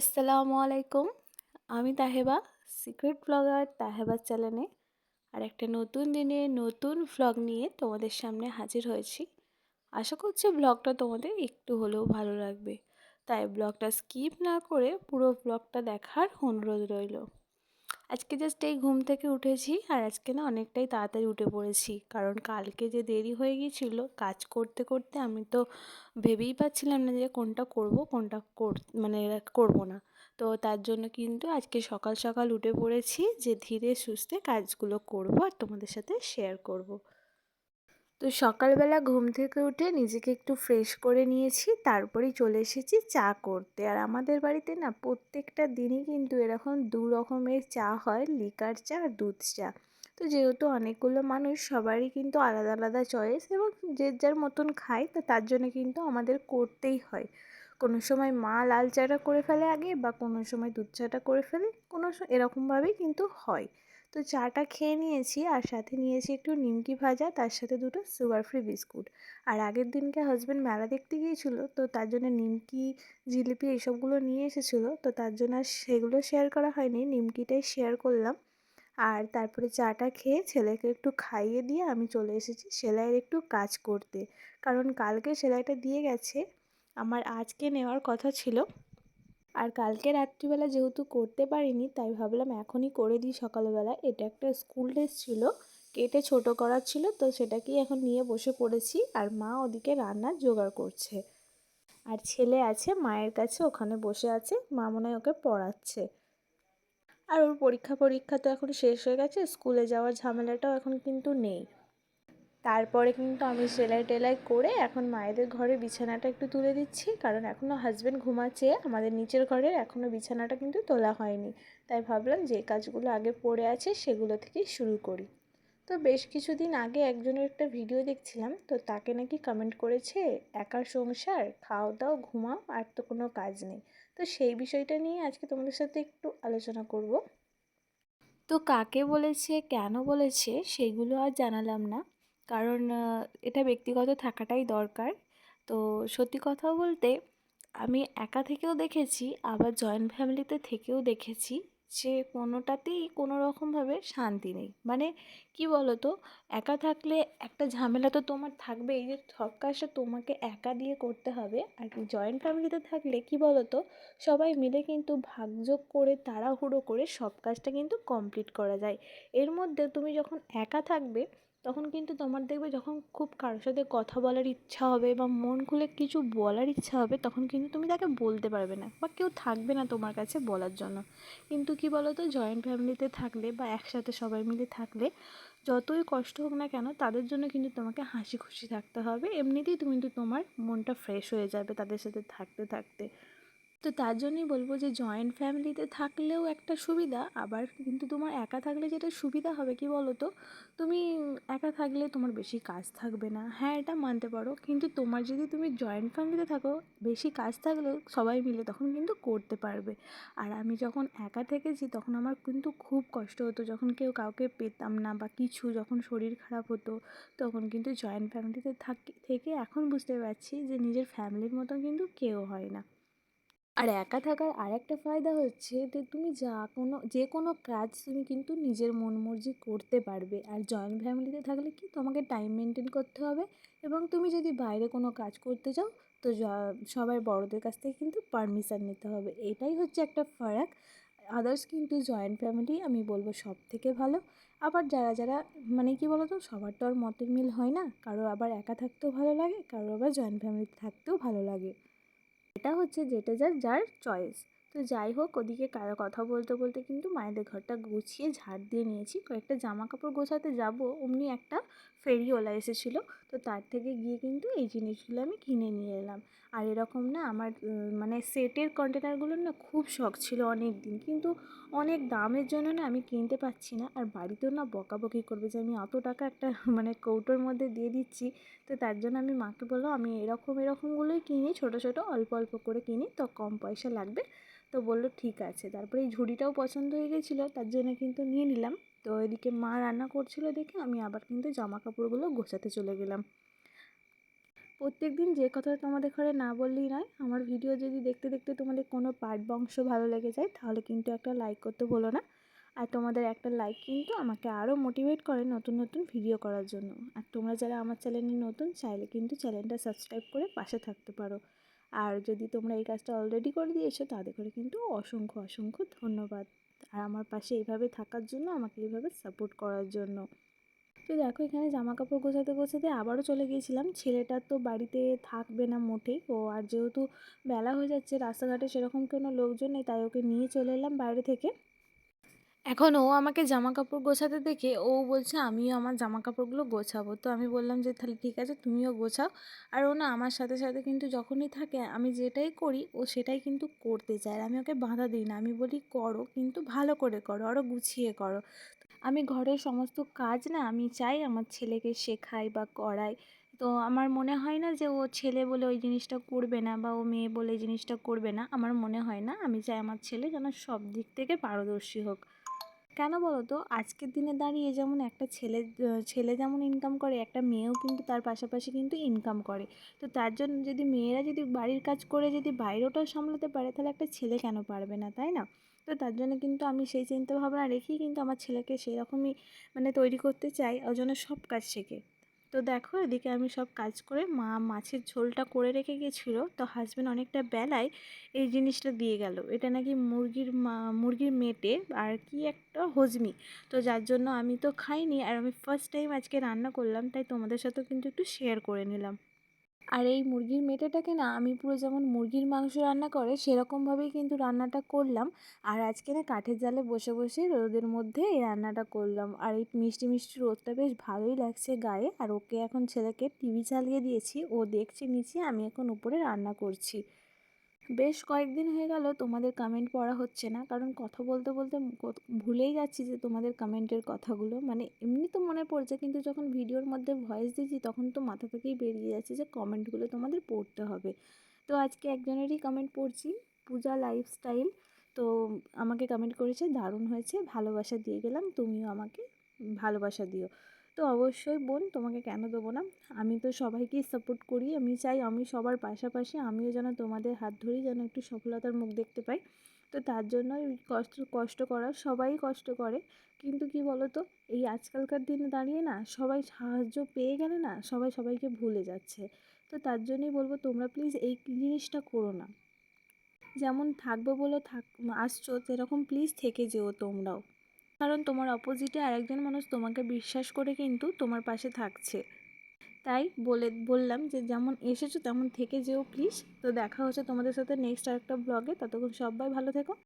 আসসালামু আলাইকুম। আমি তাহেবা সিক্রেট ব্লগার তাহেবা চ্যানেলে আর একটা নতুন দিনে নতুন ভ্লগ নিয়ে তোমাদের সামনে হাজির হয়েছি। আশা করছি ব্লগটা তোমাদের একটু হলেও ভালো লাগবে। তাই ব্লগটা স্কিপ না করে পুরো ব্লগটা দেখার অনুরোধ রইল। আজকে জাস্ট এই ঘুম থেকে উঠেছি আর আজকে না অনেকটাই তাড়াতাড়ি উঠে পড়েছি। কারণ কালকে যে দেরি হয়ে গিয়েছিল কাজ করতে করতে আমি তো ভেবেই পাচ্ছিলাম না যে কোনটা করব, কোনটা কর মানে করব না। তো তার জন্য কিন্তু আজকে সকাল সকাল উঠে পড়েছি যে ধীরে সুস্থে কাজগুলো করব আর তোমাদের সাথে শেয়ার করব। তো সকালবেলা ঘুম থেকে উঠে নিজেকে একটু ফ্রেশ করে নিয়েছি, তারপরেই চলে এসেছি চা করতে। আর আমাদের বাড়িতে না প্রত্যেকটা দিনই কিন্তু এরকম দু রকমের চা হয়, লিকার চা আর দুধ চা। তো যেহেতু অনেকগুলো মানুষ, সবারই কিন্তু আলাদা আলাদা চয়েস এবং যে যার মতন খায়, তো তার জন্য কিন্তু আমাদের করতেই হয়। কোনো সময় মা লাল চাটা করে ফেলে আগে বা কোনো সময় দুধ চাটা করে ফেলে, কোনো এরকমভাবেই কিন্তু হয়। তো চাটা খেয়ে নিয়েছি আর সাথে নিয়েছি একটু নিমকি ভাজা, তার সাথে দুটো সুগার ফ্রি বিস্কুট। আর আগের দিনকে হাজব্যান্ড মেলা দেখতে গিয়েছিল, তো তার জন্য নিমকি, জিলিপি এইসবগুলো নিয়ে এসেছিল, তো তার জন্য আর সেগুলো শেয়ার করা হয়নি, নিমকিটাই শেয়ার করলাম। আর তারপরে চাটা খেয়ে ছেলেকে একটু খাইয়ে দিয়ে আমি চলে এসেছি সেলাইয়ের একটু কাজ করতে। কারণ কালকে সেলাইটা দিয়ে গেছে, আমার আজকে নেওয়ার কথা ছিল। আর কালকে রাত্রিবেলা যেহেতু করতে পারিনি, তাই ভাবলাম এখনই করে দিই সকালবেলা। এটা একটা স্কুল ড্রেস ছিল, কেটে ছোট করার ছিল, তো সেটাকেই এখন নিয়ে বসে পড়েছি আর মা ওদিকে রান্নার জোগাড় করছে। আর ছেলে আছে, মায়ের কাছে ওখানে বসে আছে, মা মনে হয় ওকে পড়াচ্ছে। আর ওর পরীক্ষা পরীক্ষা তো এখন শেষ হয়ে গেছে, স্কুলে যাওয়ার ঝামেলাটাও এখন কিন্তু নেই। তারপরে কিন্তু আমি সেলাই টেলাই করে এখন মায়েদের ঘরে বিছানাটা একটু তুলে দিচ্ছি, কারণ এখনও হাজব্যান্ড ঘুমাচ্ছে, আমাদের নিচের ঘরের এখনও বিছানাটা কিন্তু তোলা হয়নি। তাই ভাবলাম যে কাজগুলো আগে পড়ে আছে সেগুলো থেকেই শুরু করি। তো বেশ কিছুদিন আগে একজনের একটা ভিডিও দেখছিলাম, তো তাকে নাকি কমেন্ট করেছে, একার সংসার খাও দাও ঘুমাও, আর তো কোনো কাজ নেই। তো সেই বিষয়টা নিয়ে আজকে তোমাদের সাথে একটু আলোচনা করব। তো কাকে বলেছে, কেন বলেছে, সেগুলো আর জানালাম না। কারণ এটা ব্যক্তিগত থাকাটাই দরকার। তো সত্যি কথা বলতে, আমি একা থেকেও দেখেছি, আবার জয়েন্ট ফ্যামিলিতে থেকেও দেখেছি যে কোনোটাতেই কোনো রকমভাবে শান্তি নেই। মানে কি বলো তো একা থাকলে একটা ঝামেলা তো তোমার থাকবে এই যে সব কাজটা তোমাকে একা দিয়ে করতে হবে। আর জয়েন্ট ফ্যামিলিতে থাকলে কি বলো তো সবাই মিলে কিন্তু ভাগযোগ করে, তাড়াহুড়ো করে সব কাজটা কিন্তু কমপ্লিট করা যায়। এর মধ্যে তুমি যখন একা থাকবে তখন কিন্তু তোমার দেখবে যখন খুব কারোর সাথে কথা বলার ইচ্ছা হবে বা মন খুলে কিছু বলার ইচ্ছা হবে, তখন কিন্তু তুমি তাকে বলতে পারবে না বা কেউ থাকবে না তোমার কাছে বলার জন্য। কিন্তু কি বলো তো জয়েন্ট ফ্যামিলিতে থাকলে বা একসাথে সবাই মিলে থাকলে যতই কষ্ট হোক না কেন, তাদের জন্য কিন্তু তোমাকে হাসি খুশি থাকতে হবে। এমনিতেই তুমি কিন্তু তোমার মনটা ফ্রেশ হয়ে যাবে তাদের সাথে থাকতে থাকতে। তো তার জন্যই বলব যে জয়েন্ট ফ্যামিলিতে থাকলেও একটা সুবিধা, আবার কিন্তু তোমার একা থাকলে যেটা সুবিধা হবে কি বলো তো তুমি একা থাকলে তোমার বেশি কাজ থাকবে না। হ্যাঁ এটা মানতে পারো, কিন্তু তোমার যদি তুমি জয়েন্ট ফ্যামিলিতে থাকো, বেশি কাজ থাকলেও সবাই মিলে তখন কিন্তু করতে পারবে। আর আমি যখন একা থেকেছি, তখন আমার কিন্তু খুব কষ্ট হতো। যখন কেউ কাউকে পেতাম না বা কিছু, যখন শরীর খারাপ হতো, তখন কিন্তু জয়েন্ট ফ্যামিলিতে থাকি, থেকে এখন বুঝতে পারছি যে নিজের ফ্যামিলির মতো কিন্তু কেউ হয় না। আর একা থাকার আরেকটা ফায়দা হচ্ছে যে, তুমি যা কোনো, যে কোনো কাজ তুমি কিন্তু নিজের মন মর্জি করতে পারবে। আর জয়েন্ট ফ্যামিলিতে থাকলে কি তোমাকে টাইম মেনটেন করতে হবে এবং তুমি যদি বাইরে কোনো কাজ করতে চাও, তো সবাই বড়দের কাছ থেকে কিন্তু পারমিশন নিতে হবে। এটাই হচ্ছে একটা ফারাক। আদার্স কিন্তু জয়েন্ট ফ্যামিলি আমি বলব সব থেকে ভালো। আবার যারা যারা মানে কি বলতো, সবার তো আর মতের মিল হয় না। কারও আবার একা থাকতেও ভালো লাগে, কারও আবার জয়েন্ট ফ্যামিলিতে থাকতেও ভালো লাগে। এটা হচ্ছে যেটা যার যার চয়েস তো যাই হোক ওদিকে কারও কথা বলতে বলতে কিন্তু মায়েদের ঘরটা গুছিয়ে ঝাড় দিয়ে নিয়েছি। কয়েকটা জামা কাপড় গোছাতে যাব, অমনি একটা ফেরিওয়ালা এসেছিল। তো তার থেকে গিয়ে কিন্তু এই জিনিসগুলো আমি কিনে নিয়ে এলাম। আর এরকম না আমার মানে সেটের কন্টেনারগুলোর না খুব শখ ছিল অনেক দিন কিন্তু অনেক দামের জন্য না আমি কিনতে পারছি না। আর বাড়িতেও না বকাবকি করবে যে আমি অত টাকা একটা মানে কৌটোর মধ্যে দিয়ে দিচ্ছি। তো তার জন্য আমি মাকে বললাম, আমি এরকম, এরকমগুলোই কিনি। ছোটো ছোটো, অল্প অল্প করে কিনি। তো কম পয়সা লাগবে। তো বলল, ঠিক আছে। তারপরে এই ঝুড়িটাও পছন্দ হয়ে গেছিল। তার জন্য কিন্তু নিয়ে নিলাম। তো এদিকে মা রান্না করছিল দেখে আমি আবার কিন্তু জামা কাপড়গুলো গোছাতে চলে গেলাম। প্রত্যেক দিন যে কথা তোমাদের ঘরে না বললেই নয়, আমার ভিডিও যদি দেখতে দেখতে তোমাদের কোনো পার্ট বংশ ভালো লেগে যায়, তাহলে কিন্তু একটা লাইক করতে বলো না। আর তোমাদের একটা লাইক কিন্তু আমাকে আরও মোটিভেট করে নতুন নতুন ভিডিও করার জন্য। আর তোমরা যারা আমার চ্যানেলে নতুন, চাইলে কিন্তু চ্যানেলটা সাবস্ক্রাইব করে পাশে থাকতে পারো। আর যদি তোমরা এই কাজটা অলরেডি করে দিয়েছ, তাদের করে কিন্তু অসংখ্য অসংখ্য ধন্যবাদ। আর আমার পাশে এইভাবে থাকার জন্য, আমাকে এইভাবে সাপোর্ট করার জন্য। তো দেখো, এখানে জামা কাপড় গোছাতে গোছাতে আবারও চলে গিয়েছিলাম। ছেলেটা তো বাড়িতে থাকবে না মোটেই। ও আর যেহেতু বেলা হয়ে যাচ্ছে, রাস্তাঘাটে সেরকম কোনো লোকজন নেই, তাই ওকে নিয়ে চলে এলাম বাইরে থেকে। এখন ও আমাকে জামা কাপড় গোছাতে দেখে ও বলছে, আমিও আমার জামা কাপড়গুলো গোছাবো। তো আমি বললাম যে, তাহলে ঠিক আছে, তুমিও গোছাও। আর ও না আমার সাথে সাথে কিন্তু যখনই থাকে, আমি যেটাই করি, ও সেটাই কিন্তু করতে চায় আর আমি ওকে বাধা দিই না। আমি বলি, করো, কিন্তু ভালো করে করো আরও গুছিয়ে করো। আমি ঘরের সমস্ত কাজ না আমি চাই আমার ছেলেকে শেখাই বা করাই। তো আমার মনে হয় না যে, ও ছেলে বলে ওই জিনিসটা করবে না বা ও মেয়ে বলে এই জিনিসটা করবে না। আমার মনে হয় না, আমি চাই আমার ছেলে যেন সব দিক থেকে পারদর্শী হোক। কেন বলো তো আজকের দিনে দাঁড়িয়ে যেমন একটা ছেলে ছেলে যেমন ইনকাম করে, একটা মেয়েও কিন্তু তার পাশাপাশি কিন্তু ইনকাম করে। তো তার জন্য যদি মেয়েরা যদি বাড়ির কাজ করে যদি বাইরেটাও সামলাতে পারে, তাহলে একটা ছেলে কেন পারবে না, তাই না? তো তার জন্য কিন্তু আমি সেই চিন্তাভাবনা রেখেই কিন্তু আমার ছেলেকে সেই রকমই মানে তৈরি করতে চাই ওই জন্য সব কাজ শেখে। তো দেখো, এদিকে আমি সব কাজ করে মা মাছের ঝোলটা করে রেখে গেছিল। তো হাজব্যান্ড অনেকটা বেলায় এই জিনিসটা দিয়ে গেল। এটা নাকি মুরগির মুরগির মেটে আর কি একটা হজমি। তো যার জন্য আমি তো খাইনি। আর আমি ফার্স্ট টাইম আজকে রান্না করলাম, তাই তোমাদের সাথেও কিন্তু একটু শেয়ার করে নিলাম। আর এই মুরগির মেটেটাকে না আমি পুরো যেমন মুরগির মাংস রান্না করে সেরকমভাবেই কিন্তু রান্নাটা করলাম। আর আজকে না কাঠের জালে বসে বসে রোদের মধ্যে এই রান্নাটা করলাম। আর এই মিষ্টি মিষ্টি রোদটা বেশ ভালোই লাগছে গায়ে। আর ওকে এখন ছেলেকে টিভি চালিয়ে দিয়েছি। ও দেখছে নিচে, আমি এখন উপরে রান্না করছি। বেশ কয়েকদিন হয়ে গেল তোমাদের কমেন্ট পড়া হচ্ছে না। কারণ কথা বলতে বলতে ভুলেই যাচ্ছি যে তোমাদের কমেন্টের কথাগুলো। মানে এমনি তো মনে পড়ছে, কিন্তু যখন ভিডিওর মধ্যে ভয়েস দিচ্ছি তখন তো মাথা থেকেই বেরিয়ে যাচ্ছে যে কমেন্টগুলো তোমাদের পড়তে হবে। তো আজকে একজনেরই কমেন্ট পড়ছি, পূজা লাইফস্টাইল তো আমাকে কমেন্ট করেছে, দারুণ হয়েছে, ভালোবাসা দিয়ে গেলাম, তুমিও আমাকে ভালোবাসা দিও। তো অবশ্যই বোন তোমাকে কেন দেবো না? আমি তো সবাইকেই সাপোর্ট করি, আমি চাই আমি সবার পাশাপাশি আমিও যেন তোমাদের হাত ধরেই যেন একটু সফলতার মুখ দেখতে পাই। তো তার জন্য কষ্ট কষ্ট করা, সবাই কষ্ট করে। কিন্তু কি বলো তো এই আজকালকার দিনে দাঁড়িয়ে না সবাই সাহায্য পেয়ে গেলে না সবাই সবাইকে ভুলে যাচ্ছে। তো তার জন্যই বলব তোমরা প্লিজ এই জিনিসটা করো না। যেমন থাকব বলে, থাক, আসছো, সেরকম প্লিজ থেকে যেও তোমরাও। কারণ তোমার অপোজিটে আরেকজন মানুষ তোমাকে বিশ্বাস করে কিন্তু তোমার পাশে থাকছে। তাই বলে, বললাম যে যেমন এসেছ তেমন থেকে যেও প্লিজ তো দেখা হচ্ছে তোমাদের সাথে নেক্সট আরেকটা ব্লগে ততক্ষণ সবাই ভালো থেকো।